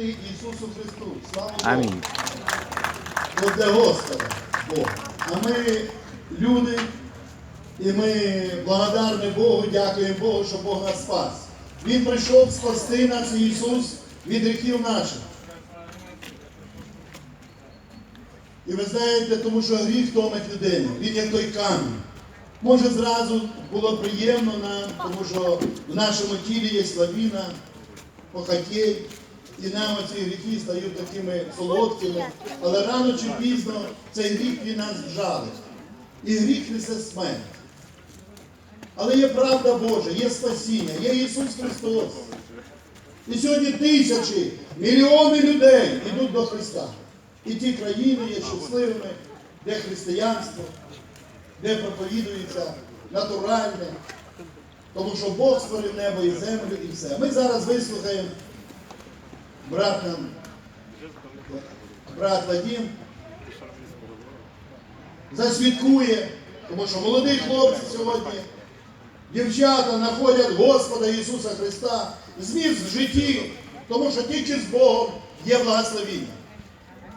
Ісусу Христу. Слава Богу. Амінь. Бо для Господа Бог. А ми люди, і ми благодарні Богу, дякуємо Богу, що Бог нас спас. Він прийшов спасти нас, Ісус, від гріхів наших. І ви знаєте, тому що гріх томить людину, він як той камінь. Може зразу було приємно нам, тому що в нашому тілі є слабіна, похотєй, і нам оці гріхи стають такими солодкими. Але рано чи пізно цей гріх він нас вжалить. І гріх несе смерть. Але є правда Божа, є спасіння, є Ісус Христос. І сьогодні тисячі, мільйони людей йдуть до Христа. І ті країни є щасливими, де християнство, де проповідується натуральне, тому що Бог створив небо і землю і все. Ми зараз вислухаємо брат нам, брат Вадим, засвідкує, тому що молоді хлопці сьогодні, дівчата знаходять Господа Ісуса Христа, зміст в житті, тому що тільки з Богом є благословіння.